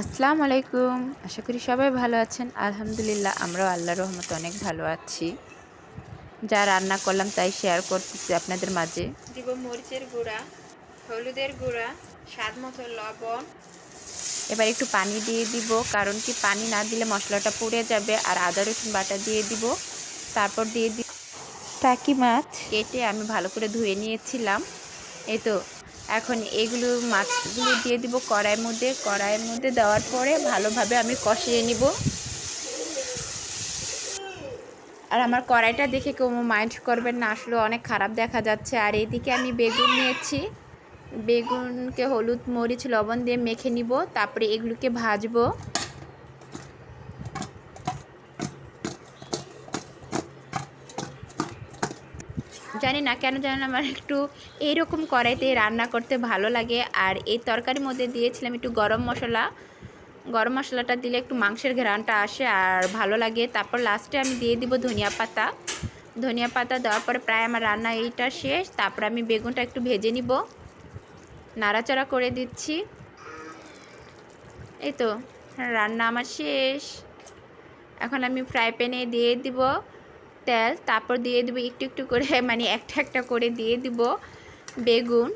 আসসালামু আলাইকুম আশা করি সবাই ভালো আছেন। আলহামদুলিল্লাহ আমরাও আল্লাহর রহমতে অনেক ভালো আছি। যা রান্না করলাম তাই শেয়ার করতেছি আপনাদের মাঝে। দিব মরিচের গুঁড়া হলুদের গুঁড়া স্বাদ মতো লবণ। এবার একটু পানি দিয়ে দিব কারণ কি পানি না দিলে মশলাটা পুড়ে যাবে আর আদা রসুন বাটা দিয়ে দিব। তারপর দিয়ে দিব টাকি মাছ কেটে আমি ভালো করে ধুয়ে নিয়েছিলাম। এই তো এখন এগুলো মাছগুলো দিয়ে দিব কড়াইয়ের মধ্যে। কড়াইয়ের মধ্যে দেওয়ার পরে ভালোভাবে আমি কষিয়ে নিব। আর আমার কড়াইটা দেখে কেউ মাইন্ড করবেন না, আসলে অনেক খারাপ দেখা যাচ্ছে। আর এদিকে আমি বেগুন নিয়েছি। বেগুনকে হলুদ, মরিচ, লবণ দিয়ে মেখে নিব। তারপরে এগুলোকে ভাজবো। জানি না কেন জানি আমার একটু এইরকম কড়াইতে রান্না করতে ভালো লাগে। আর এই তরকারির মধ্যে দিয়েছিলাম একটু গরম মশলা। গরম মশলাটা দিলে একটু মাংসের ঘ্রানটা আসে আর ভালো লাগে। তারপর লাস্টে আমি দিয়ে দিব ধনিয়া পাতা। ধনিয়া পাতা দেওয়ার পরে প্রায় আমার রান্না এইটা শেষ। তারপর আমি বেগুনটা একটু ভেজে নিব। নাড়াচাড়া করে দিচ্ছি। এই তো, রান্না আমার শেষ। এখন আমি ফ্রাই প্যানে দিয়ে দিব। তেল, তারপর দিয়ে দিব একটু একটু করে মানে একটা একটা করে দিয়ে দিব বেগুন।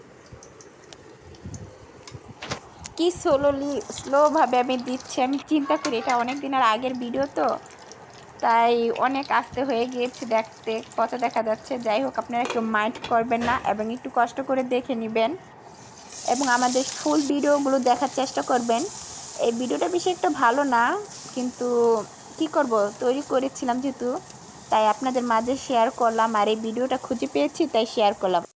কি স্লোলি স্লোভাবে আমি দিচ্ছি, আমি চিন্তা করি, এটা অনেক দিনের আগের ভিডিও তো, তাই অনেক আস্তে হয়ে গিয়েছে দেখতে কত দেখা যাচ্ছে। যাই হোক, আপনারা একটু মাইন্ড করবেন না এবং একটু কষ্ট করে দেখে নেবেন। এবং আমাদের ফুল ভিডিওগুলো দেখার চেষ্টা করবেন। এই ভিডিওটা বেশি একটা ভালো না, কিন্তু কি করব? তৈরি করেছিলাম যেহেতু। তাই আপনাদের মাঝে শেয়ার করলাম আর এই ভিডিওটা খুঁজে পেয়েছি তাই শেয়ার করলাম।